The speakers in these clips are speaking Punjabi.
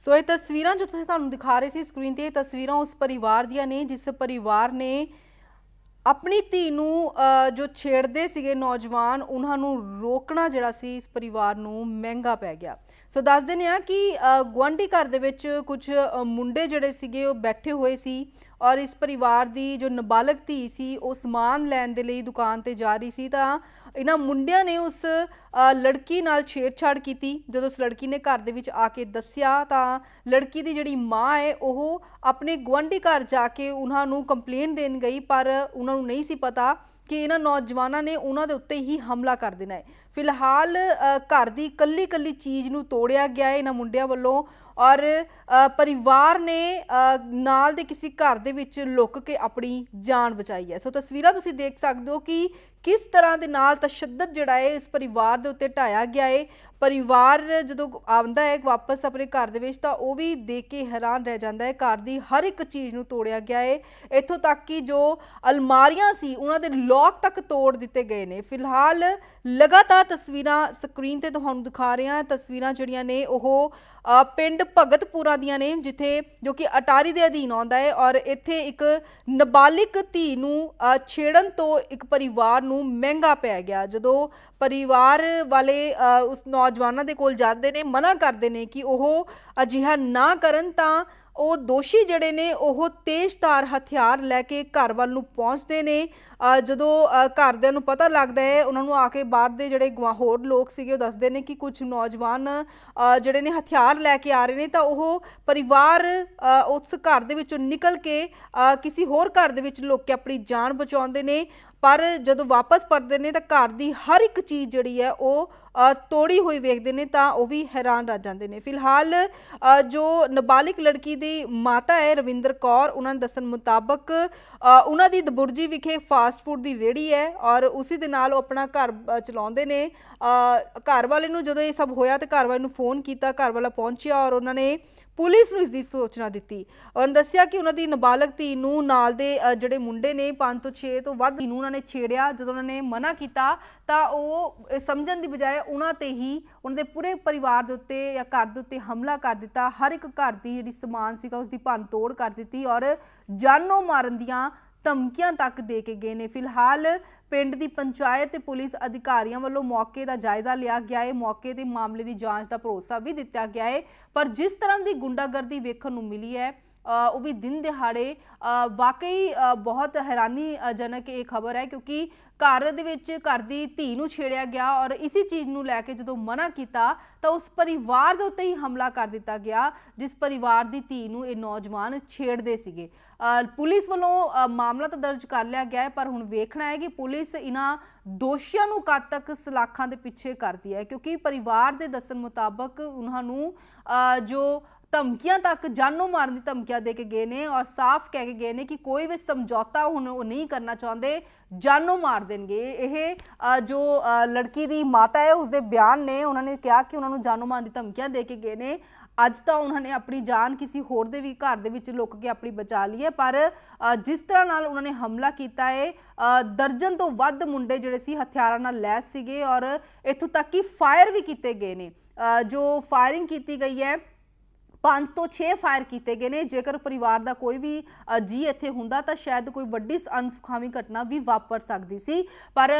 ਸੋ ਇਹ ਤਸਵੀਰਾਂ ਜੋ ਤੁਸੀਂ ਤੁਹਾਨੂੰ ਦਿਖਾ ਰਹੇ ਸੀ ਸਕਰੀਨ ਤੇ ਇਹ ਤਸਵੀਰਾਂ ਉਸ ਪਰਿਵਾਰ ਦੀਆਂ ਨੇ ਜਿਸ ਪਰਿਵਾਰ ਨੇ ਆਪਣੀ ਧੀ ਨੂੰ ਜੋ ਛੇੜਦੇ ਸੀਗੇ ਨੌਜਵਾਨ ਉਹਨਾਂ ਨੂੰ ਰੋਕਣਾ ਜਿਹੜਾ ਸੀ ਇਸ ਪਰਿਵਾਰ ਨੂੰ ਮਹਿੰਗਾ ਪੈ ਗਿਆ। ਸੋ ਦੱਸ ਦਿੰਦੇ ਆ ਕਿ ਅ, ਗੁਆਂਢੀ ਘਰ ਦੇ ਵਿੱਚ ਕੁਝ ਮੁੰਡੇ ਜਿਹੜੇ ਸੀਗੇ ਉਹ ਬੈਠੇ ਹੋਏ ਸੀ ਔਰ ਇਸ ਪਰਿਵਾਰ ਦੀ ਜੋ ਨਾਬਾਲਗ ਧੀ ਸੀ ਉਹ ਸਮਾਨ ਲੈਣ ਦੇ ਲਈ ਦੁਕਾਨ ਤੇ ਜਾ ਰਹੀ ਸੀ ਤਾਂ ਇਹਨਾਂ ਮੁੰਡਿਆਂ ਨੇ ਉਸ ਲੜਕੀ ਨਾਲ ਛੇੜਛਾੜ ਕੀਤੀ। ਜਦੋਂ ਉਸ ਲੜਕੀ ਨੇ ਘਰ ਦੇ ਵਿੱਚ ਆ ਕੇ ਦੱਸਿਆ ਤਾਂ ਲੜਕੀ ਦੀ ਜਿਹੜੀ ਮਾਂ ਹੈ, ਉਹ ਆਪਣੇ ਗੁਆਂਢੀ ਘਰ ਜਾ ਕੇ ਉਹਨਾਂ ਨੂੰ ਕੰਪਲੇਂਟ ਦੇਣ ਗਈ, ਪਰ ਉਹਨਾਂ ਨੂੰ ਨਹੀਂ ਸੀ ਪਤਾ ਕਿ ਇਹਨਾਂ ਨੌਜਵਾਨਾਂ ਨੇ ਉਹਨਾਂ ਦੇ ਉੱਤੇ ਹੀ ਹਮਲਾ ਕਰ ਦੇਣਾ ਹੈ। ਫਿਲਹਾਲ ਘਰ ਦੀ ਕੱਲੀ ਕੱਲੀ ਚੀਜ਼ ਨੂੰ ਤੋੜਿਆ ਗਿਆ ਹੈ। ਇਹਨਾਂ ਮੁੰਡਿਆਂ ਵੱਲੋਂ ਔਰ ਪਰਿਵਾਰ ਨੇ ਨਾਲ ਦੇ ਕਿਸੇ ਘਰ ਦੇ ਵਿੱਚ ਲੁੱਕ ਕੇ ਆਪਣੀ ਜਾਨ ਬਚਾਈ ਹੈ। ਸੋ ਤਸਵੀਰਾਂ ਤੁਸੀਂ ਦੇਖ ਸਕਦੇ ਹੋ ਕਿ ਕਿਸ ਤਰ੍ਹਾਂ ਦੇ ਨਾਲ ਤਸ਼ੱਦਦ ਜਿਹੜਾ ਹੈ ਇਸ ਪਰਿਵਾਰ ਦੇ ਉੱਤੇ ਢਾਇਆ ਗਿਆ ਹੈ। ਪਰਿਵਾਰ ਜਦੋਂ ਆਉਂਦਾ ਹੈ ਵਾਪਸ ਆਪਣੇ ਘਰ ਦੇ ਵਿੱਚ ਤਾਂ ਉਹ ਵੀ ਦੇਖ ਕੇ ਹੈਰਾਨ ਰਹਿ ਜਾਂਦਾ ਹੈ। ਘਰ ਦੀ ਹਰ ਇੱਕ ਚੀਜ਼ ਨੂੰ ਤੋੜਿਆ ਗਿਆ ਹੈ। ਇੱਥੋਂ ਤੱਕ ਕਿ ਜੋ ਅਲਮਾਰੀਆਂ ਸੀ, ਉਹਨਾਂ ਦੇ ਲੋਕ ਤੱਕ ਤੋੜ ਦਿੱਤੇ ਗਏ ਨੇ। ਫਿਲਹਾਲ ਲਗਾਤਾਰ ਤਸਵੀਰਾਂ ਸਕਰੀਨ ਤੇ ਤੁਹਾਨੂੰ ਦਿਖਾ ਰਹੇ ਹਾਂ। ਤਸਵੀਰਾਂ ਜਿਹੜੀਆਂ ਨੇ ਉਹ ਪਿੰਡ ਭਗਤਪੁਰਾ ਦੀਆਂ ਨੇ, ਜਿੱਥੇ ਜੋ ਕਿ ਅਟਾਰੀ ਦੇ ਅਧੀਨ ਆਉਂਦਾ ਹੈ ਔਰ ਇੱਥੇ ਇੱਕ ਨਾਬਾਲਿਗ ਧੀ ਨੂੰ ਛੇੜਨ ਤੋਂ ਇੱਕ ਪਰਿਵਾਰ ਨੂੰ ਮਹਿੰਗਾ ਪੈ ਗਿਆ। ਜਦੋਂ ਪਰਿਵਾਰ ਵਾਲੇ ਉਸ ਉਸ ਨੌਜਵਾਨਾਂ ਦੇ ਕੋਲ ਜਾਂਦੇ ਨੇ, ਮਨਾ ਕਰਦੇ ਨੇ ਕਿ ਉਹ ਅਜਿਹਾ ਨਾ ਕਰਨ ਤਾਂ ਉਹ ਦੋਸ਼ੀ ਜਿਹੜੇ ਨੇ ਉਹ ਤੇਜ਼ਧਾਰ ਹਥਿਆਰ ਲੈ ਕੇ ਘਰ ਵੱਲ ਨੂੰ ਪਹੁੰਚਦੇ ਨੇ। ਜਦੋਂ ਘਰਦਿਆਂ ਨੂੰ ਪਤਾ ਲੱਗਦਾ ਹੈ, ਉਹਨਾਂ ਨੂੰ ਆ ਕੇ ਬਾਹਰ ਦੇ ਜਿਹੜੇ ਗਵਾ- ਹੋਰ ਲੋਕ ਸੀਗੇ ਉਹ ਦੱਸਦੇ ਨੇ ਕਿ ਕੁਝ ਨੌਜਵਾਨ ਜਿਹੜੇ ਨੇ ਹਥਿਆਰ ਲੈ ਕੇ ਆ ਰਹੇ ਨੇ ਤਾਂ ਉਹ ਪਰਿਵਾਰ ਉਸ ਘਰ ਦੇ ਵਿੱਚੋਂ ਨਿਕਲ ਕੇ ਕਿਸੇ ਹੋਰ ਘਰ ਦੇ ਵਿੱਚ ਲੁੱਕ ਕੇ ਆਪਣੀ ਜਾਨ ਬਚਾਉਂਦੇ ਨੇ। ਪਰ ਜਦੋਂ ਵਾਪਸ ਪਰਦੇ ਨੇ ਤਾਂ ਘਰ ਦੀ ਹਰ ਇੱਕ ਚੀਜ਼ ਜਿਹੜੀ ਹੈ ਉਹ ਤੋੜੀ ਹੋਈ ਵੇਖਦੇ ਨੇ ਤਾਂ ਉਹ ਵੀ ਹੈਰਾਨ ਰਹਿ ਜਾਂਦੇ ਨੇ। ਫਿਲਹਾਲ ਜੋ ਨਾਬਾਲਿਗ ਲੜਕੀ ਦੀ ਮਾਤਾ ਹੈ ਰਵਿੰਦਰ ਕੌਰ, ਉਹਨਾਂ ਦੇ ਦੱਸਣ ਮੁਤਾਬਕ ਉਹਨਾਂ ਦੀ ਦਬੁਰਜੀ ਵਿਖੇ ਫਾਸਟ ਫੂਡ ਦੀ ਰੇੜੀ ਹੈ ਔਰ ਉਸੇ ਦੇ ਨਾਲ ਉਹ ਆਪਣਾ ਘਰ ਚਲਾਉਂਦੇ ਨੇ। ਘਰ ਵਾਲੇ ਨੂੰ ਜਦੋਂ ਇਹ ਸਭ ਹੋਇਆ ਤੇ ਘਰ ਵਾਲੇ ਨੂੰ ਫੋਨ ਕੀਤਾ, ਘਰ ਵਾਲਾ ਪਹੁੰਚਿਆ ਔਰ ਉਹਨਾਂ ਨੇ ਪੁਲਿਸ ਨੂੰ ਇਸ ਦੀ ਸੂਚਨਾ ਦਿੱਤੀ। ਉਹਨਾਂ ਦੱਸਿਆ ਕਿ ਉਹਨਾਂ ਦੀ ਨਾਬਾਲਗ ਧੀ ਨੂੰ ਨਾਲ ਦੇ ਜਿਹੜੇ ਮੁੰਡੇ ਨੇ 5 ਤੋਂ 6 ਤੋਂ ਵੱਧ ਨੂੰ ਉਹਨਾਂ ਨੇ ਛੇੜਿਆ। ਜਦੋਂ ਉਹਨਾਂ ਨੇ ਮਨਾ ਕੀਤਾ ਤਾਂ ਉਹ ਸਮਝਣ ਦੀ ਬਜਾਏ ਉਹਨਾਂ ਤੇ ਹੀ ਉਹਨਾਂ ਦੇ ਪੂਰੇ ਪਰਿਵਾਰ ਦੇ ਉੱਤੇ ਜਾਂ ਘਰ ਦੇ ਉੱਤੇ ਹਮਲਾ ਕਰ ਦਿੱਤਾ। ਹਰ ਇੱਕ ਘਰ ਦੀ ਜਿਹੜੀ ਸਮਾਨ ਸੀਗਾ ਉਸ ਦੀ ਭੰਨ ਤੋੜ ਕਰ ਦਿੱਤੀ ਔਰ ਜਾਨੋਂ ਮਾਰਨ ਦੀਆਂ ਧਮਕੀਆਂ ਤੱਕ ਦੇ ਕੇ ਗਏ ਨੇ। ਫਿਲਹਾਲ ਪਿੰਡ ਦੀ ਪੰਚਾਇਤ ਤੇ ਪੁਲਿਸ ਅਧਿਕਾਰੀਆਂ ਵੱਲੋਂ ਮੌਕੇ ਦਾ ਜਾਇਜ਼ਾ ਲਿਆ ਗਿਆ ਹੈ ਮੌਕੇ ਤੇ ਮਾਮਲੇ ਦੀ ਜਾਂਚ ਦਾ ਭਰੋਸਾ ਵੀ ਦਿੱਤਾ ਗਿਆ ਹੈ ਪਰ ਜਿਸ ਤਰ੍ਹਾਂ ਦੀ ਗੁੰਡਾਗਰਦੀ ਵੇਖਣ ਨੂੰ ਮਿਲੀ ਹੈ ਉਹ ਵੀ ਦਿਨ ਦਿਹਾੜੇ ਵਾਕਈ ਬਹੁਤ ਹੈਰਾਨੀਜਨਕ ਇਹ ਖਬਰ ਹੈ ਕਿਉਂਕਿ ਘਰ ਦੇ ਵਿੱਚ ਘਰ ਦੀ ਧੀ ਨੂੰ ਛੇੜਿਆ ਗਿਆ ਔਰ ਇਸੇ ਚੀਜ਼ ਨੂੰ ਲੈ ਕੇ ਜਦੋਂ ਮਨਾ ਕੀਤਾ ਤਾਂ ਉਸ ਪਰਿਵਾਰ ਦੇ ਉੱਤੇ ਹੀ ਹਮਲਾ ਕਰ ਦਿੱਤਾ ਗਿਆ, ਜਿਸ ਪਰਿਵਾਰ ਦੀ ਧੀ ਨੂੰ ਇਹ ਨੌਜਵਾਨ ਛੇੜਦੇ ਸੀਗੇ। ਪੁਲਿਸ ਵੱਲੋਂ ਮਾਮਲਾ ਤਾਂ ਦਰਜ ਕਰ ਲਿਆ ਗਿਆ ਹੈ, ਪਰ ਹੁਣ ਵੇਖਣਾ ਹੈ ਕਿ ਪੁਲਿਸ ਇਹਨਾਂ ਦੋਸ਼ੀਆਂ ਨੂੰ ਕਦ ਤੱਕ ਸਲਾਖਾਂ ਦੇ ਪਿੱਛੇ ਕਰਦੀ ਹੈ, ਕਿਉਂਕਿ ਪਰਿਵਾਰ ਦੇ ਦੱਸਣ ਮੁਤਾਬਕ ਉਹਨਾਂ ਨੂੰ ਜੋ ਧਮਕੀਆਂ ਤੱਕ ਜਾਨੋਂ ਮਾਰਨ ਦੀ ਧਮਕੀਆਂ ਦੇ ਕੇ ਗਏ ਨੇ ਔਰ ਸਾਫ਼ ਕਹਿ ਕੇ ਗਏ ਨੇ ਕਿ ਕੋਈ ਵੀ ਸਮਝੌਤਾ ਹੁਣ ਉਹ ਨਹੀਂ ਕਰਨਾ ਚਾਹੁੰਦੇ, ਜਾਨੋਂ ਮਾਰ ਦੇਣਗੇ। ਇਹ ਜੋ ਲੜਕੀ ਦੀ ਮਾਤਾ ਹੈ, ਉਸਦੇ ਬਿਆਨ ਨੇ, ਉਹਨਾਂ ਨੇ ਕਿਹਾ ਕਿ ਉਹਨਾਂ ਨੂੰ ਜਾਨੋਂ ਮਾਰਨ ਦੀ ਧਮਕੀਆਂ ਦੇ ਕੇ ਗਏ ਨੇ। ਅੱਜ ਤਾਂ ਉਹਨਾਂ ਨੇ ਆਪਣੀ ਜਾਨ ਕਿਸੇ ਹੋਰ ਦੇ ਵੀ ਘਰ ਦੇ ਵਿੱਚ ਲੁੱਕ ਕੇ ਆਪਣੀ ਬਚਾ ਲਈ ਹੈ, ਪਰ ਜਿਸ ਤਰ੍ਹਾਂ ਨਾਲ ਉਹਨਾਂ ਨੇ ਹਮਲਾ ਕੀਤਾ ਹੈ ਦਰਜਨ ਤੋਂ ਵੱਧ ਮੁੰਡੇ ਜਿਹੜੇ ਸੀ ਹਥਿਆਰਾਂ ਨਾਲ ਲੈਸ ਸੀਗੇ ਔਰ ਇੱਥੋਂ ਤੱਕ ਕਿ ਫਾਇਰ ਵੀ ਕੀਤੇ ਗਏ ਨੇ। ਜੋ ਫਾਇਰਿੰਗ ਕੀਤੀ ਗਈ ਹੈ 5 ਤੋਂ 6 ਫਾਇਰ ਕੀਤੇ ਗਏ ਨੇ। ਜੇਕਰ ਪਰਿਵਾਰ ਦਾ ਕੋਈ ਵੀ ਅ, ਜੀ ਇੱਥੇ ਹੁੰਦਾ ਤਾਂ ਸ਼ਾਇਦ ਕੋਈ ਵੱਡੀ ਸ- ਅਣਸੁਖਾਵੀ ਘਟਨਾ ਵੀ ਵਾਪਰ ਸਕਦੀ ਸੀ। ਪਰ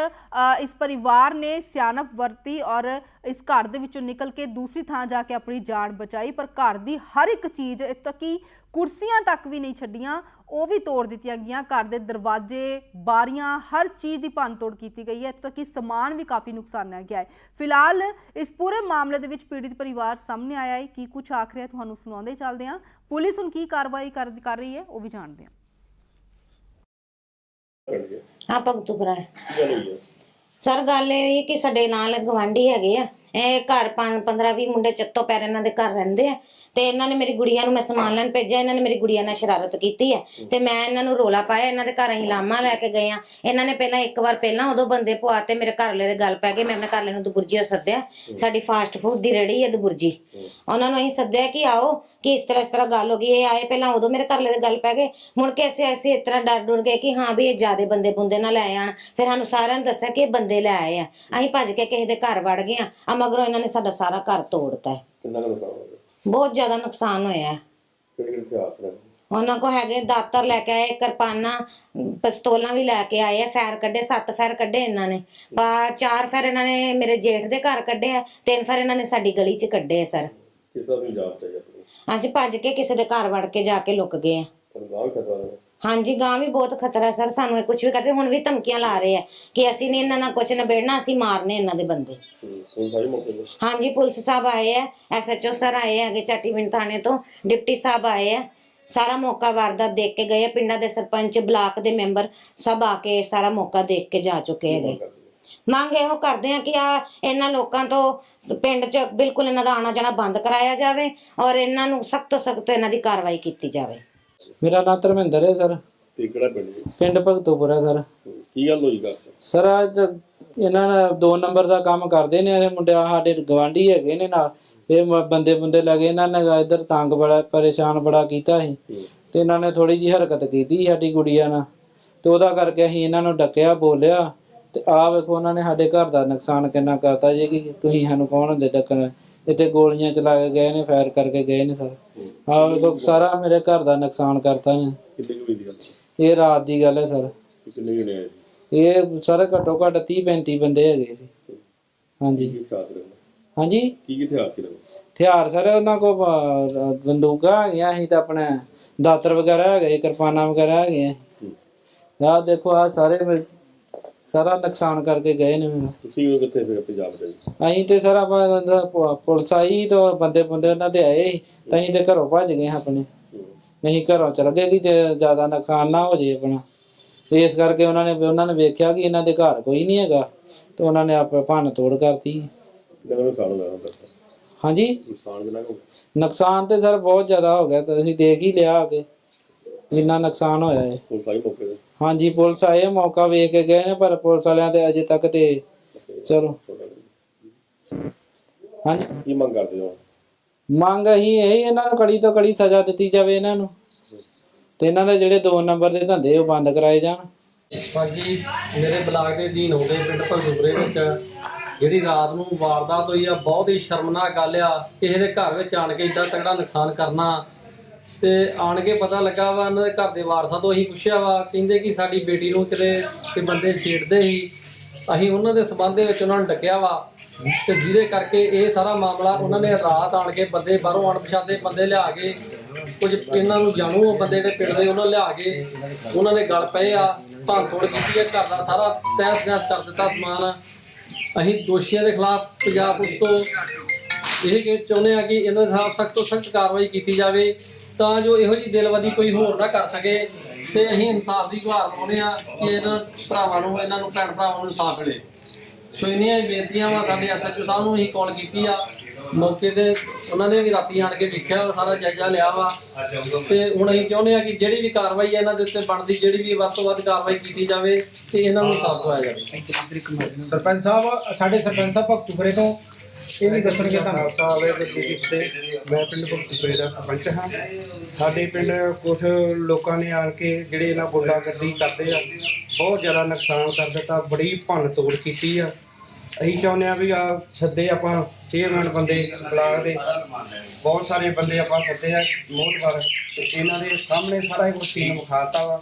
ਇਸ ਪਰਿਵਾਰ ਨੇ ਸਿਆਣਪ ਵਰਤੀ ਔਰ ਇਸ ਘਰ ਦੇ ਵਿੱਚੋਂ ਨਿਕਲ ਕੇ ਦੂਸਰੀ ਥਾਂ ਜਾ ਕੇ ਆਪਣੀ ਜਾਨ ਬਚਾਈ। ਪਰ ਘਰ ਦੀ ਹਰ ਇੱਕ ਚੀਜ਼ ਇੱਥੇ ਤੱਕ ਕਿ ਕੁਰਸੀਆਂ ਤੱਕ ਵੀ ਨਹੀਂ ਛੱਡੀਆਂ, ਉਹ ਵੀ ਤੋੜ ਦਿੱਤੀਆਂ ਗਈਆਂ। ਘਰ ਦੇ ਦਰਵਾਜ਼ੇ, ਬਾਰੀਆਂ, ਹਰ ਚੀਜ਼ ਦੀ ਭੰਨਤੋੜ ਕੀਤੀ ਗਈ ਹੈ। ਇੱਥੇ ਤੱਕ ਕਿ ਸਮਾਨ ਵੀ ਕਾਫੀ ਨੁਕਸਾਨਿਆ ਗਿਆ ਹੈ। ਫਿਲਹਾਲ ਇਸ ਪੂਰੇ ਮਾਮਲੇ ਦੇ ਵਿੱਚ ਪੀੜਿਤ ਪਰਿਵਾਰ ਸਾਹਮਣੇ ਆਇਆ ਹੈ। ਕੀ ਕੁਝ ਆਖ ਰਿਹਾ ਤੁਹਾਨੂੰ ਸੁਣਾਉਂਦੇ ਚੱਲਦੇ ਹਾਂ। ਪੁਲਿਸ ਹੁਣ ਕੀ ਕਾਰਵਾਈ ਕਰ ਕਰ ਰਹੀ ਹੈ, ਉਹ ਵੀ ਜਾਣਦੇ ਹਾਂ। ਹਾਂ ਭਗਤੂਪੁਰਾ ਸਰ, ਗੱਲ ਇਹ ਹੋਈ ਕਿ ਸਾਡੇ ਨਾਲ ਗਵਾਂਢੀ ਹੈਗੇ ਆ। ਇਹ ਘਰ 15 20 ਮੁੰਡੇ ਚੱਤੋ ਪੈਰ ਇਹਨਾਂ ਦੇ ਘਰ ਰਹਿੰਦੇ ਆ। ਤੇ ਇਹਨਾਂ ਨੇ ਮੇਰੀ ਗੁੜੀਆ ਨੂੰ ਮੈਂ ਸਮਾਨ ਲੈਣ ਭੇਜਿਆ ਇਹਨਾਂ ਨੇ ਮੇਰੀ ਗੁੜੀਆ ਨਾਲ ਸ਼ਰਾਰਤ ਕੀਤੀ ਹੈ ਤੇ ਮੈਂ ਇਹਨਾਂ ਨੂੰ ਰੋਲਾ ਪਾਇਆ ਇਹਨਾਂ ਦੇ ਘਰ ਅਸੀਂ ਲਾਮਾ ਲੈ ਕੇ ਗਏ ਆ। ਇਹਨਾਂ ਨੇ ਪਹਿਲਾਂ ਇੱਕ ਵਾਰ ਪਹਿਲਾਂ ਉਦੋਂ ਬੰਦੇ ਪਵਾਤੇ ਮੇਰੇ ਘਰ ਵਾਲੇ ਦੇ ਗੱਲ ਪੈ ਗਈ ਮੈਂ ਆਪਣੇ ਘਰ ਵਾਲੇ ਨੂੰ ਦਬੁਰਜੀ ਸੱਦਿਆ। ਸਾਡੀ ਫਾਸਟ ਫੂਡ ਦੀ ਰੇੜੀ ਹੈ ਦਬੁਰਜੀ। ਉਹਨਾਂ ਨੂੰ ਅਸੀਂ ਸੱਦਿਆ ਕਿ ਆਓ ਕਿ ਇਸ ਤਰ੍ਹਾਂ ਇਸ ਤਰ੍ਹਾਂ ਗੱਲ ਹੋ ਗਈ ਇਹ ਆਏ ਪਹਿਲਾਂ ਉਦੋਂ ਮੇਰੇ ਘਰ ਵਾਲੇ ਦੇ ਗੱਲ ਪੈ ਗਏ। ਮੁੜ ਕੇ ਅਸੀਂ ਅਸੀਂ ਇਸ ਤਰ੍ਹਾਂ ਡਰ ਡੁਰ ਗਏ ਕਿ ਹਾਂ ਵੀ ਇਹ ਜਿਆਦੇ ਬੰਦੇ ਬੁੰਦੇ ਨਾਲ ਲੈ ਆਣ। ਫਿਰ ਸਾਨੂੰ ਸਾਰਿਆਂ ਨੂੰ ਦੱਸਿਆ ਕਿ ਇਹ ਬੰਦੇ ਲੈ ਆਏ ਆ। ਅਸੀਂ ਭੱਜ ਕੇ ਕਿਸੇ ਦੇ ਘਰ ਵੜ ਗਏ ਆ। ਆ ਮਗਰੋਂ ਇਹਨਾਂ ਨੇ ਸਾਡਾ ਸਾਰਾ ਘਰ ਤੋੜਤਾ ਕਿੰਨਾ ਕੁ ਨੁਕਸਾਨ ਹੋ ਗਿਆ? ਬਹੁਤ ਜ਼ਿਆਦਾ ਨੁਕਸਾਨ ਹੋਇਆ ਕਿਹੜੇ ਇਤਿਹਾਸ ਨੇ ਉਹਨਾਂ ਕੋ ਹੈਗੇ ਦਾਤਰ ਲੈ ਕੇ ਆਏ ਕਿਰਪਾਨਾਂ ਪਿਸਤੌਲਾਂ ਵੀ ਲੈ ਕੇ ਆਏ ਆ ਫੈਰ ਕੱਢੇ ਸੱਤ ਫੈਰ ਕੱਢੇ ਇਹਨਾਂ ਨੇ। ਪਾ ਚਾਰ ਫੈਰ ਇਹਨਾਂ ਨੇ ਮੇਰੇ ਜੇਠ ਦੇ ਘਰ ਕੱਢੇ ਆ ਤਿੰਨ ਫੈਰ ਇਹਨਾਂ ਨੇ ਸਾਡੀ ਗਲੀ 'ਚ ਕੱਢੇ ਆ ਸਰ। ਕਿਸ ਤਰ੍ਹਾਂ ਦੀ ਜਾਬ ਚਾਹੀਏ ਆਪਣੀ? ਅਸੀਂ ਭੱਜ ਕੇ ਕਿਸੇ ਦੇ ਘਰ ਵੜ ਕੇ ਜਾ ਕੇ ਲੁਕ ਗਏ ਆ। ਖਤਰਾ ਨੇ ਹਾਂਜੀ ਗਾਂ ਵੀ ਬਹੁਤ ਖਤਰਾ ਸਰ। ਸਾਨੂੰ ਇਹ ਕੁਝ ਵੀ ਕਰਦੇ ਹੁਣ ਵੀ ਧਮਕੀਆਂ ਲਾ ਰਹੇ ਆ ਕਿ ਅਸੀਂ ਨਹੀਂ ਇਹਨਾਂ ਨਾਲ ਕੁਝ ਨਿਬੇੜਨਾ ਅਸੀਂ ਮਾਰਨੇ ਇਹਨਾਂ ਦੇ ਬੰਦੇ। ਹਾਂਜੀ ਪੁਲਿਸ ਸਾਹਿਬ ਆਏ ਆ ਐਸਐਚਓ ਸਰ ਆਏ ਹੈਗੇ ਚਾਟੀਵਿੰਡ ਥਾਣੇ ਤੋਂ ਡਿਪਟੀ ਸਾਹਿਬ ਆਏ ਆ। ਸਾਰਾ ਮੌਕਾ ਵਾਰਦਾਤ ਦੇਖ ਕੇ ਗਏ ਆ ਪਿੰਡਾਂ ਦੇ ਸਰਪੰਚ ਬਲਾਕ ਦੇ ਮੈਂਬਰ ਸਭ ਆ ਕੇ ਸਾਰਾ ਮੌਕਾ ਦੇਖ ਕੇ ਜਾ ਚੁੱਕੇ ਹੈਗੇ। ਮੰਗ ਇਹੋ ਕਰਦੇ ਆ ਕਿ ਆ ਇਹਨਾਂ ਲੋਕਾਂ ਤੋਂ ਪਿੰਡ 'ਚ ਬਿਲਕੁਲ ਇਹਨਾਂ ਦਾ ਆਣਾ ਜਾਣਾ ਬੰਦ ਕਰਾਇਆ ਜਾਵੇ ਔਰ ਇਹਨਾਂ ਨੂੰ ਸਖਤ ਤੋਂ ਸਖਤ ਇਹਨਾਂ ਦੀ ਕਾਰਵਾਈ ਕੀਤੀ ਜਾਵੇ। ਮੇਰਾ ਨਾਮ ਧਰਮਿੰਦਰ ਹੈ ਸਰ। ਤੇ ਕਿਹੜਾ ਪਿੰਡ ਜੀ? ਪਿੰਡ ਭਗਤੂਪੁਰਾ ਸਰ। ਕੀ ਗੱਲ ਹੋਈ 'ਚ ਸਰ ਅੱਜ ਇਹਨਾਂ ਨੇ ਦੋ ਨੰਬਰ ਦਾ ਕੰਮ ਕਰਦੇ ਨੇ ਇਹ ਮੁੰਡੇ ਸਾਡੇ ਗਵਾਂਢੀ ਹੈਗੇ ਨੇ ਨਾਲ। ਇਹ ਮ- ਬੰਦੇ ਬੰਦੇ ਲੱਗੇ ਇਹਨਾਂ ਨੇ ਇਧਰ ਤੰਗ ਬੜਾ ਪਰੇਸ਼ਾਨ ਬੜਾ ਕੀਤਾ ਸੀ। ਤੇ ਇਹਨਾਂ ਨੇ ਥੋੜੀ ਜੀ ਹਰਕਤ ਕੀਤੀ ਸਾਡੀ ਗੁੜੀਆ ਨਾਲ। ਤੇ ਉਹਦਾ ਕਰਕੇ ਅਸੀਂ ਇਹਨਾਂ ਨੂੰ ਡੱਕਿਆ ਬੋਲਿਆ। ਤੇ ਆ ਵੇਖੋ ਉਹਨਾਂ ਨੇ ਸਾਡੇ ਘਰ ਦਾ ਨੁਕਸਾਨ ਕਿੰਨਾ ਕਰਤਾ ਜੀ ਕਿ ਤੁਸੀਂ ਸਾਨੂੰ ਕੌਣ ਹੁੰਦੇ ਡੱਕਣ? ਇੱਥੇ ਗੋਲੀਆਂ ਚਲਾ ਕੇ ਗਏ ਨੇ ਫਾਇਰ ਕਰਕੇ ਗਏ ਨੇ ਸਰ। ਆ ਵੇਖੋ ਸਾਰਾ ਮੇਰੇ ਘਰ ਦਾ ਨੁਕਸਾਨ ਕਰਤਾ ਨੇ ਕਿੰਨੇ ਕੁ ਵਜੇ ਦੀ ਗੱਲ ਹੈ? ਇਹ ਰਾਤ ਦੀ ਗੱਲ ਹੈ ਸਰ। ਤੇ ਕਿੰਨੇ ਜਣੇ ਆਏ ਸੀ? ਇਹ ਸਾਰੇ ਘੱਟੋ ਘੱਟ 30 35 ਬੰਦੇ ਹੈਗੇ ਸੀ ਹਾਂਜੀ। ਕੀ ਹਾਂਜੀ? ਕੀ ਕੀ ਇਤਿਹਾਸ ਸੀ ਲੱਗਦਾ ਹਥਿਆਰ ਸਾਰੇ ਉਹਨਾਂ ਕੋਲ ਅਹ, ਬੰਦੂਕਾਂ ਹੈਗੀਆਂ ਸੀ ਤਾਂ ਆਪਣੇ ਦਾਤਰ ਵਗੈਰਾ ਹੈਗੇ ਕਿਰਪਾਨਾਂ ਵਗੈਰਾ ਹੈਗੀਆਂ। ਆਹ ਦੇਖੋ ਆ ਸਾਰੇ ਸਾਰਾ ਨੁਕਸਾਨ ਕਰਕੇ ਗਏ ਨੇ। ਮੇਰਾ ਤੁਸੀਂ ਉਹ ਕਿੱਥੇ ਫਿਰ ਪੰਜਾਬ ਦੇ? ਅਸੀਂ ਤੇ ਸਾਰਾ ਪੁਲਿਸ ਆਈ ਤਾਂ ਬੰਦੇ ਬੰਦੇ ਉਹਨਾਂ ਦੇ ਆਏ ਤਾਂ ਅਸੀਂ ਤੇ ਘਰੋਂ ਭੱਜ ਗਏ ਆਪਣੇ। ਨਹੀਂ ਘਰੋਂ ਚਲ ਗਏ ਕਿ ਜੇ ਜ਼ਿਆਦਾ ਨੁਕਸਾਨ ਨਾ ਹੋ ਜੇ ਆਪਣਾ। ਤੇ ਇਸ ਕਰਕੇ ਉਹਨਾਂ ਨੇ ਉਹਨਾਂ ਨੇ ਵੇਖਿਆ ਕਿ ਇਹਨਾਂ ਦੇ ਘਰ ਕੋਈ ਨਹੀਂ ਹੈਗਾ ਤੇ ਉਹਨਾਂ ਨੇ ਆਪ ਭੰਨ ਤੋੜ ਕਰਤੀ। ਹਾਂਜੀ? ਨੁਕਸਾਨ ਤੇ ਸਰ ਬਹੁਤ ਜ਼ਿਆਦਾ ਹੋ ਗਿਆ ਤੁਸੀਂ ਦੇਖ ਹੀ ਲਿਆ ਆ ਕੇ ਜਿੰਨਾ ਨੁਕਸਾਨ ਹੋਇਆ ਹੈ। ਹਾਂਜੀ ਪੁਲਿਸ ਆਏ ਮੌਕਾ ਵੇਖ ਕੇ ਗਏ ਨੇ ਪਰ ਪੁਲਿਸ ਵਾਲਿਆਂ ਤੇ ਅਜੇ ਤੱਕ ਤੇ ਚਲੋ। ਹਾਂਜੀ। ਕੀ ਮੰਗ ਕਰਦੇ ਹੋ? ਮੰਗ ਅਸੀਂ ਇਹ ਇਹਨਾਂ ਨੂੰ ਕੜੀ ਤੋਂ ਕੜੀ ਸਜ਼ਾ ਦਿੱਤੀ ਜਾਵੇ ਇਹਨਾਂ ਨੂੰ। ਤੇ ਇਹਨਾਂ ਦੇ ਜਿਹੜੇ ਦੋ ਨੰਬਰ ਦੇ ਧੰਦੇ ਉਹ ਬੰਦ ਕਰਾਏ ਜਾਣ। ਬਾਕੀ ਮੇਰੇ ਬਲਾਕ ਦੇ ਅਧੀਨ ਆਉਂਦੇ ਪਿੰਡ ਭਗਦੂਰੇ ਵਿੱਚ। ਜਿਹੜੀ ਰਾਤ ਨੂੰ ਵਾਰਦਾਤ ਹੋਈ ਆ, ਬਹੁਤ ਹੀ ਸ਼ਰਮਨਾਕ ਗੱਲ ਆ। ਕਿਸੇ ਦੇ ਘਰ ਵਿੱਚ ਆਣ ਕੇ ਇੱਡਾ ਤਗੜਾ ਨੁਕਸਾਨ ਕਰਨਾ। ਤੇ ਆਣ ਕੇ ਪਤਾ ਲੱਗਾ ਵਾ, ਇਹਨਾਂ ਦੇ ਘਰ ਦੇ ਵਾਰਸਾਂ ਤੋਂ ਅਸੀਂ ਪੁੱਛਿਆ ਵਾ, ਕਹਿੰਦੇ ਕਿ ਸਾਡੀ ਬੇਟੀ ਨੂੰ ਕਿਤੇ ਕਿ ਬੰਦੇ ਛੇੜਦੇ ਸੀ। ਅਸੀਂ ਉਹਨਾਂ ਦੇ ਸਬੰਧ ਦੇ ਵਿੱਚ ਉਹਨਾਂ ਨੂੰ ਡੱਕਿਆ ਵਾ ਤੇ ਜਿਹਦੇ ਕਰਕੇ ਇਹ ਸਾਰਾ ਮਾਮਲਾ ਉਹਨਾਂ ਨੇ ਰਾਤ ਆਣ ਕੇ ਬੰਦੇ ਬਾਹਰੋਂ ਅਣਪਛਾਤੇ ਬੰਦੇ ਲਿਆ ਕੇ ਕੁਝ ਇਹਨਾਂ ਨੂੰ ਜਾਣੂ ਉਹ ਬੰਦੇ ਜਿਹੜੇ ਪਿੰਡ ਦੇ ਉਹਨਾਂ ਲਿਆ ਕੇ ਉਹਨਾਂ ਨੇ ਗਲ ਪਏ ਆ ਭੰਨ ਤੋੜ ਕੀਤੀ ਹੈ ਘਰ ਦਾ ਸਾਰਾ ਤਹਿਸ ਨਹਿਸ ਕਰ ਦਿੱਤਾ ਸਮਾਨ। ਅਸੀਂ ਦੋਸ਼ੀਆਂ ਦੇ ਖਿਲਾਫ ਪੰਜਾਬ ਪੁਲਿਸ ਤੋਂ ਇਹ ਕਿ ਚਾਹੁੰਦੇ ਆ ਕਿ ਇਹਨਾਂ ਦੇ ਖਿਲਾਫ ਸਖਤ ਤੋਂ ਸਖਤ ਕਾਰਵਾਈ ਕੀਤੀ ਜਾਵੇ। ਤਾਂ ਜੋ ਇਹੋ ਜਿਹੀ ਦਿਲਵਾਦੀ ਕੋਈ ਹੋਰ ਨਾ ਕਰ ਸਕੇ ਤੇ ਅਸੀਂ ਇਨਸਾਫ ਦੀ ਗੁਹਾਰ ਲਾਉਂਦੇ ਆ ਕਿ ਇਹਨਾਂ ਭਰਾਵਾਂ ਨੂੰ ਇਹਨਾਂ ਨੂੰ ਭੈਣ ਭਰਾਵਾਂ ਨੂੰ ਇਨਸਾਫ ਮਿਲੇ। ਸੋ ਇੰਨੀਆਂ ਹੀ ਬੇਨਤੀਆਂ ਵਾ ਸਾਡੇ ਐਸਐਚਓ ਸਾਹਿਬ ਨੂੰ ਅਸੀਂ ਕਾਲ ਕੀਤੀ ਆ। ਮੌਕੇ ਤੇ ਉਹਨਾਂ ਨੇ ਵੀ ਰਾਤੀ ਆਣ ਕੇ ਵੇਖਿਆ ਵਾ, ਸਾਰਾ ਜਾਇਜ਼ਾ ਲਿਆ ਵਾ। ਤੇ ਹੁਣ ਅਸੀਂ ਚਾਹੁੰਦੇ ਆ ਕਿ ਜਿਹੜੀ ਵੀ ਕਾਰਵਾਈ ਹੈ ਇਹਨਾਂ ਦੇ ਉੱਤੇ ਬਣਦੀ ਜਿਹੜੀ ਵੀ ਵੱਧ ਤੋਂ ਵੱਧ ਕਾਰਵਾਈ ਕੀਤੀ ਜਾਵੇ ਤੇ ਇਹਨਾਂ ਨੂੰ ਸਾਫ਼ ਹੋਇਆ ਜਾਵੇ। ਸਰਪੰਚ ਸਾਹਿਬ ਸਾਡੇ ਸਰਪੰਚ ਸਾਹਿਬ ਭਗਤੂਪੁਰੇ ਤੋਂ ਇਹ ਵੀ ਦੱਸਣਗੇ ਤੁਹਾਨੂੰ। ਸਾਹਿਬ ਮੈਂ ਪਿੰਡ ਭਗਤੂਪੁਰੇ ਦਾ ਸਰਪੰਚ ਹਾਂ। ਸਾਡੇ ਪਿੰਡ ਕੁਝ ਲੋਕਾਂ ਨੇ ਆਣ ਕੇ ਜਿਹੜੇ ਇਹਨਾਂ ਗੁੰਡਾਗਰਦੀ ਕਰਦੇ ਆ ਬਹੁਤ ਜ਼ਿਆਦਾ ਨੁਕਸਾਨ ਕਰ ਦਿੱਤਾ ਬੜੀ ਭੰਨ ਤੋੜ ਕੀਤੀ ਆ। ਅਸੀਂ ਚਾਹੁੰਦੇ ਆ ਵੀ ਆ ਸੱਦੇ ਆਪਾਂ ਚੇਅਰਮੈਨ ਬੰਦੇ ਬਲਾਕ ਦੇ ਬਹੁਤ ਸਾਰੇ ਬੰਦੇ ਆਪਾਂ ਸੱਦੇ ਆ ਮੋਹਤਵਾਰ ਤੇ ਇਹਨਾਂ ਦੇ ਸਾਹਮਣੇ ਸਾਰਾ ਹੀ ਕੁਝ ਸੀਨ ਵਿਖਾਤਾ ਵਾ।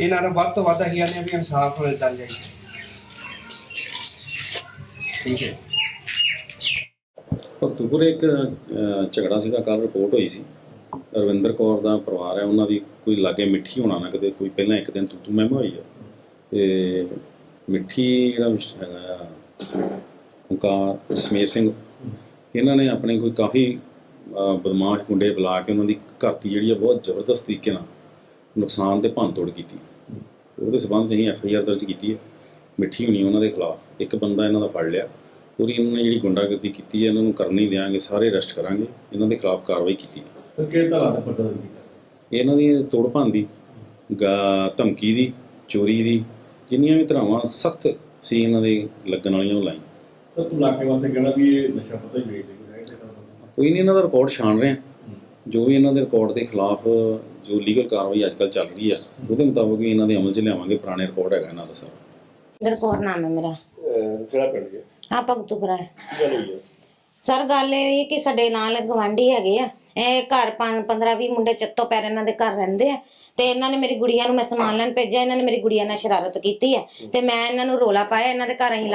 ਇਹਨਾਂ ਨੂੰ ਵੱਧ ਤੋਂ ਵੱਧ ਅਸੀਂ ਆਨੇ ਵੀ ਇਨਸਾਫ ਮਿਲਦਾ ਜਾਏ ਠੀਕ ਹੈ। ਭਗਤੂਪੁਰ ਇੱਕ ਝਗੜਾ ਸੀਗਾ ਕੱਲ ਰਿਪੋਰਟ ਹੋਈ ਸੀ। ਰਵਿੰਦਰ ਕੌਰ ਦਾ ਪਰਿਵਾਰ ਹੈ, ਉਹਨਾਂ ਦੀ ਕੋਈ ਲਾਗੇ ਮਿੱਠੀ ਹੋਣਾ ਨਾ ਕਦੇ, ਕੋਈ ਪਹਿਲਾਂ ਇੱਕ ਦਿਨ ਤੂੰ ਤੂੰ ਮੈਂ ਹੋਈ ਆ। ਤੇ ਮਿੱਠੀ ਜਿਹੜਾ ਵਿਸ਼- ਹੈਗਾ ਆ ਜਸਮੀਰ ਸਿੰਘ, ਇਹਨਾਂ ਨੇ ਆਪਣੇ ਕੋਈ ਕਾਫੀ ਬਦਮਾਸ਼ ਗੁੰਡੇ ਬੁਲਾ ਕੇ ਉਹਨਾਂ ਦੀ ਘਰਤੀ ਜਿਹੜੀ ਆ, ਬਹੁਤ ਜ਼ਬਰਦਸਤ ਤਰੀਕੇ ਨਾਲ ਨੁਕਸਾਨ ਤੇ ਭੰਨਤੋੜ ਕੀਤੀ। ਉਹਦੇ ਸਬੰਧ 'ਚ ਅਸੀਂ ਐਫ ਆਈ ਆਰ ਦਰਜ ਕੀਤੀ ਹੈ ਮਿੱਠੀ ਹੋਣੀ ਉਹਨਾਂ ਦੇ ਖਿਲਾਫ। ਇੱਕ ਬੰਦਾ ਇਹਨਾਂ ਦਾ ਫੜ ਲਿਆ। ਪੂਰੀ ਇਹਨਾਂ ਨੇ ਜਿਹੜੀ ਗੁੰਡਾਗਰਦੀ ਕੀਤੀ ਹੈ ਇਹਨਾਂ ਨੂੰ ਕਰਨ ਨਹੀਂ ਦਿਆਂਗੇ ਸਾਰੇ ਅਰੈਸਟ ਕਰਾਂਗੇ ਇਹਨਾਂ ਦੇ ਖਿਲਾਫ ਕਾਰਵਾਈ ਕੀਤੀ ਸਰ ਕਿਹੜੇ ਤਰ੍ਹਾਂ ਦਾ ਪਤਾ ਨਹੀਂ ਇਹਨਾਂ ਦੀ ਤੋੜ ਭੰਨ ਦੀ ਗਾ- ਧਮਕੀ ਦੀ ਚੋਰੀ ਦੀ ਜਿੰਨੀਆਂ ਵੀ ਧਰਾਵਾਂ ਸਖਤ ਸੀ ਇਹਨਾਂ ਦੇ ਲੱਗਣ ਵਾਲੀਆਂ ਉਹ ਲਾਈਆਂ। ਸਰ ਤੂੰ ਇਲਾਕੇ ਵਾਸਤੇ ਕਹਿਣਾ ਵੀ ਇਹ ਨਸ਼ਾ ਪਤਾ ਹੀ ਵੇਚਦੇ ਕੋਈ ਹੈ ਕੋਈ ਨਹੀਂ ਇਹਨਾਂ ਦਾ ਰਿਕਾਰਡ ਛਾਣ ਰਹੇ। ਹਾਂ। ਜੋ ਵੀ ਇਹਨਾਂ ਦੇ ਰਿਕਾਰਡ ਦੇ ਖਿਲਾਫ ਜੋ ਲੀਗਲ ਕਾਰਵਾਈ ਅੱਜਕੱਲ ਚੱਲ ਰਹੀ ਹੈ ਉਹਦੇ ਮੁਤਾਬਕ ਹੀ ਇਹਨਾਂ ਦੇ ਅਮਲ 'ਚ ਲਿਆਵਾਂਗੇ ਪੁਰਾਣੇ ਰਿਕਾਰਡ ਹੈਗਾ ਇਹਨਾਂ ਦਾ ਸਾਰਾ ਇੰਦਰ ਕੌਰ ਨਾਮ ਹੈ ਮੇਰਾ। ਕਿਹੜਾ ਪਿੰਡ ਜੀ? ਹਾਂ ਭਗਤੂਪੁਰਾ ਹੈ। ਸਰ ਗੱਲ ਇਹ ਹੋਈ ਕਿ ਸਾਡੇ ਨਾਲ ਗਵਾਂਢੀ ਹੈਗੇ ਆ। ਇਹ ਘਰ 15 20 ਮੁੰਡੇ ਚੱਤੋ ਪੈਰ ਇਹਨਾਂ ਦੇ ਘਰ ਰਹਿੰਦੇ ਆ। ਤੇ ਇਹਨਾਂ ਨੇ ਮੇਰੀ ਗੁੜੀਆ ਨੂੰ ਮੈਂ ਸਮਾਨ ਲੈਣ ਭੇਜਿਆ ਇਹਨਾਂ ਨੇ ਮੇਰੀ ਗੁੜੀਆ ਨਾਲ ਸ਼ਰਾਰਤ ਕੀਤੀ ਹੈ ਤੇ ਮੈਂ ਇਹਨਾਂ ਨੂੰ ਰੋਲਾ ਪਾਇਆ ਇਹਨਾਂ ਦੇ ਘਰ ਅਸੀਂ ਲਾ